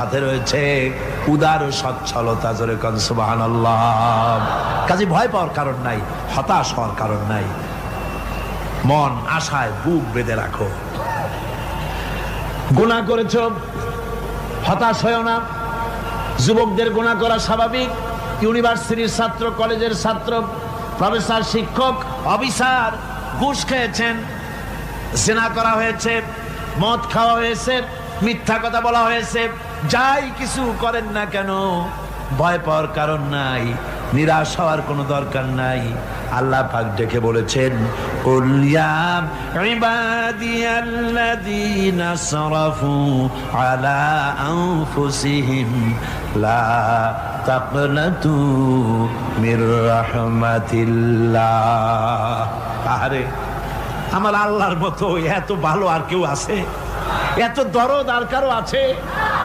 সাথে রয়েছে উদার সচ্ছলতা, জোরে কনসুবাহান কাজে ভয় পাওয়ার কারণ নাই, হতাশ হওয়ার কারণ নাই। মন, আশায় বুক বেঁধে রাখো। গুণা করেছ, হতাশ হয়েও না। যুবকদের গুণা করা স্বাভাবিক। ইউনিভার্সিটির ছাত্র, কলেজের ছাত্র, প্রফেসর, শিক্ষক অফিসার ঘুষ খেয়েছেন, জেনা করা হয়েছে, মদ খাওয়া হয়েছে মিথ্যা কথা বলা হয়েছে। যাই কিছু করেন না কেন, ভয় পাওয়ার কারণ নাই, নিরাশ হওয়ার কোনো দরকার নাই। আল্লাহ পাক ডেকে বলেছেন সরাফু লা আরে আমার আল্লাহর মতো এত ভালো আর কেউ আছে? এত দরদ আর কারও আছে?